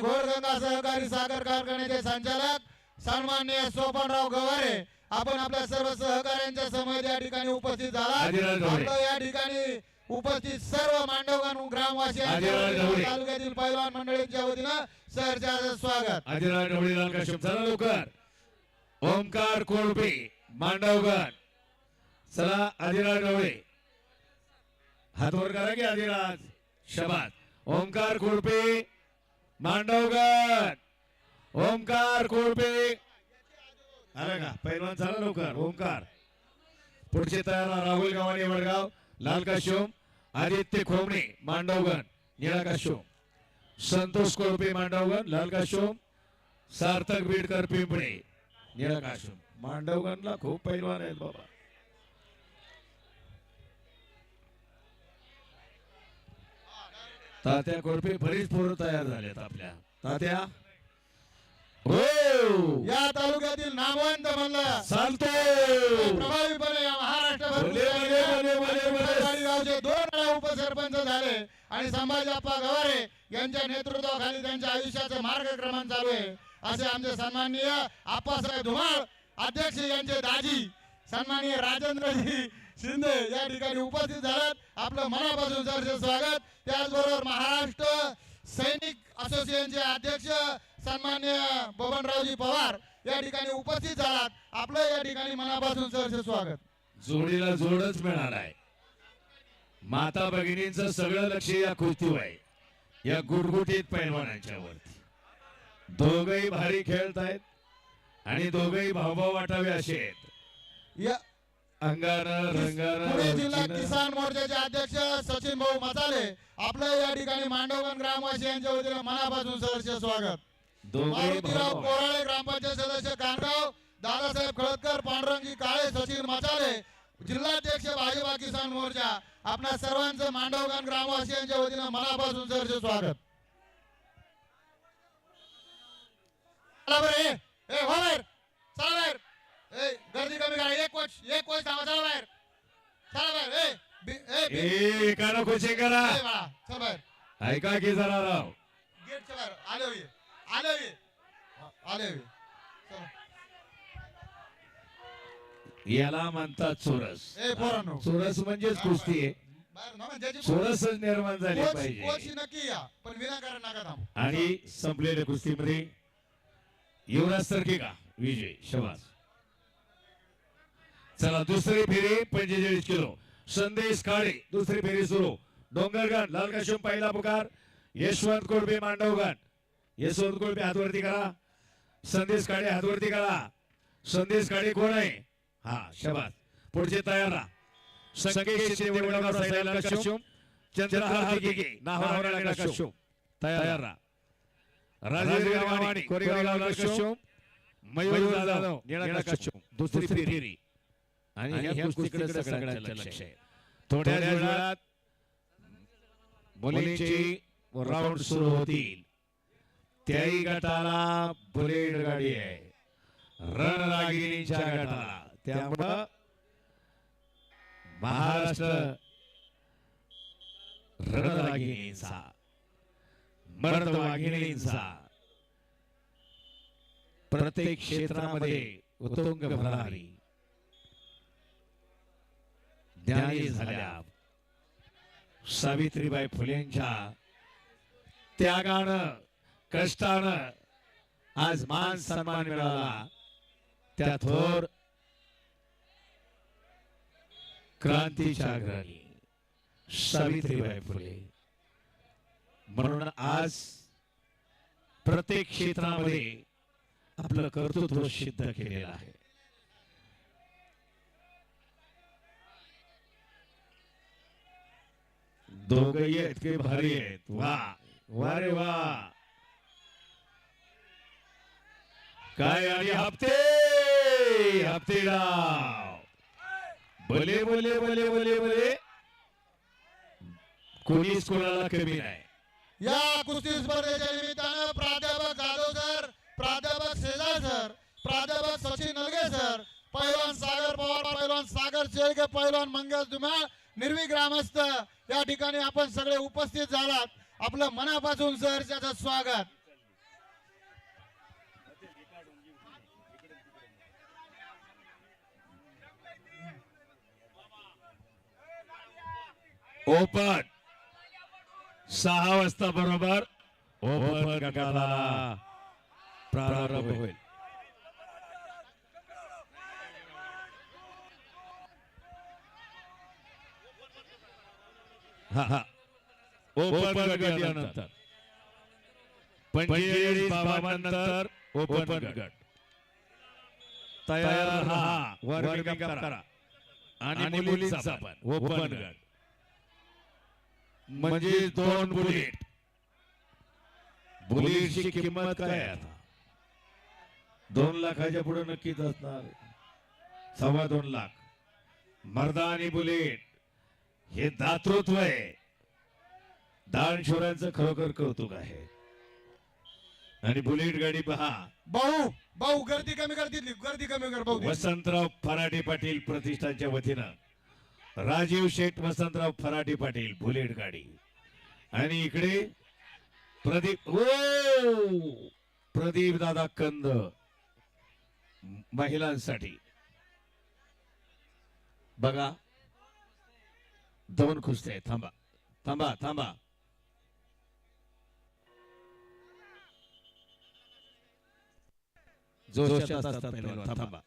घोडगंगा सहकारी साखर कारखान्याचे संचालक सन्माननीय सोपनराव गवारे आपण आपल्या सर्व सहकाऱ्यांच्या समोर या ठिकाणी उपस्थित झाला. आपलं या ठिकाणी उपस्थित सर्व ग्रामवासियांच्या वतीनं, ढवळे. तालुक्यातील पैलवान मंडळींच्या वतीनं सहर्ष स्वागत. आदिराज लवकर. ओमकार कोळपे मांडवगण. चला आदिराज ढवळे हात वर करा की आदिराज शबाद ओमकार कोळपे मांडवगड ओमकार कोळपे आला का? पैलवान चला लवकर. ओमकार पुढचे तयार राहुल गावाने वडगाव लाल काश्योम आदित्य खोमणे मांडवगण निळा काश्योम. संतोष कोळपे मांडवगण लाल काशोम सार्थक बीडकर पिंपळे निळा काशोम मांडवगणला खूप पैलवान आहेत बाबा. तात्या कोळपे बरीच पोरं तयार झालेत आपल्या. तात्या? हो! या तालुक्यातील नामवंत म्हणलं चालतो प्रभावीपणे या महाराष्ट्रभर दोन वेळा उपसरपंच झाले आणि संभाजी अप्पा गवारे यांच्या नेतृत्वाखाली त्यांच्या आयुष्याचं मार्गक्रमण चालू आहे. असे आमचे सन्माननीय आप्पासाहेब धुमाळ अध्यक्ष यांचे दाजी सन्माननीय राजेंद्रजी शिंदे या ठिकाणी उपस्थित झालेत आपलं मनापासून सहर्ष स्वागत. त्याचबरोबर महाराष्ट्र सैनिक असोसिएशनचे अध्यक्ष सन्मान्य बबनरावजी पवार या ठिकाणी उपस्थित झालात. आपलं या ठिकाणी मनापासून सहर्ष स्वागत. जोडीला जोडच मिळालाय माता भगिनींचं सगळं लक्ष या कुस्तीवर आहे. या गुटगुटीत पैलवानांच्या वरती. दोघही भारी खेळतायत आणि दोघही भावभाव वाटावे असे आहेत. या पुणे जिल्हा. किसान मोर्चाचे अध्यक्ष सचिन भाऊ मसाले आपलं या ठिकाणी मांडवगण वतीनं मनापासून सहर्ष स्वागत. मारुतीराव कोराळे ग्रामपंचायत सदस्य कानगाव दादासाहेब खळदकर पांडुरंगी काळे सचिन मसाले जिल्हाध्यक्ष भाजपा किसान मोर्चा आपल्या सर्वांचं मांडवगण ग्रामवासी यांच्या वतीनं मनापासून सहर्ष स्वागत. गर्दी कमी करा. एक कोच एक कोच चला बाहेर. चला बाहेर. ए बी- ए बी- ए एकानं खुशी करा. ए, बाळा चल बाहेर. ऐका की जरा राव. गेटच्या बाहेर. आले होय आले होय आले होय चला. याला म्हणतात चोरस ए पोरांनो. चोरस म्हणजेच कुस्ती आहे. बाहेर ना, ज्याची चोरसच निर्माण झाली कोच पाहिजे. नक्की या पण विनाकारण नका थांबू. आणि संपलेल्या कुस्तीमध्ये युवराज सरके का विजय शबास चला दुसरी फेरी पंचेचाळीस किलो. संदेश काळे दुसरी फेरी सुरू. डोंगरगण लालकाशम पहिला पुकार. यशवंत कोळबे मांडवगण. यशवंत कोळबे हातवरती करा. संदेश काळे हातवरती करा. संदेश काळे कोण आहे? हा शबाद पुढचे तयार राहा. तयार राजेश गावाणी कोरेगाव मयूर जाधव दुसरी फेरी. आणि ह्या कुस्तीकडे सगळ्यांचं लक्ष आहे. थोड्या वेळात मुलींची राऊंड सुरू होतील. त्याही गटाला बुलेट गाडी आहे. रणरागिणीच्या गटाला. त्यामुळं महाराष्ट्र रणरागिणींचा मर्दवागिणींचा प्रत्येक क्षेत्रामध्ये उत्तुंग भरारी. ज्ञानी झाल्या. सावित्रीबाई फुलेंच्या त्यागानं कष्टानं आज मान सन्मान मिळाला. त्या थोर क्रांतीच्या अग्रणी सावित्रीबाई फुले. म्हणून आज प्रत्येक क्षेत्रामध्ये आपलं कर्तृत्व सिद्ध केलेलं आहे. दोघही इतके भारी आहेत. वा. वा रे वा. काय आणि हप्ते? हप्ते भले भले भले भले भले. कोणीच कोणाला कमी नाही. या कुस्ती स्पर्धेच्या निमित्तानं प्राध्यापक जाधव सर प्राध्यापक शेजार सर प्राध्यापक सचिन नलगे सर पैलवान सागर पवार पैलवान सागर शेळके पैलवान मंगेश धुमाळ निर्वी ग्रामस्थ या ठिकाणी आपण सगळे उपस्थित झालात. आपलं मनापासून सहर्षाचं स्वागत. ओपन. सहा वाजता बरोबर. ओपन प्रारंभ होईल. हा हा. ओपन गटानंतर पंचेचाळीस बावन्नंतर ओपन गट. तयार राहा वर्ग करा. आणि मुलींचा पण. ओपन गट. म्हणजे दोन बुलेट. बुलेटची किंमत काय आहे? आता? दोन लाखाच्या पुढे नक्कीच असणार. सव्वा दोन लाख. मर्दा आणि बुलेट. हे दातृत्व आहे. दानशोरांचं खरोखर कौतुक आहे. आणि बुलेट गाडी पहा. भाऊ भाऊ गर्दी कमी कर तिथली गर्दी कमी कर भाऊ वसंतराव फराटे पाटील प्रतिष्ठानच्या वतीनं. राजीव शेठ वसंतराव फराटे पाटील बुलेट गाडी. आणि इकडे प्रदीप ओ! प्रदीप दादा कंद. महिलांसाठी. बघा दोन खुसते थांबा थांबा थांबा जोशात असतात थांबा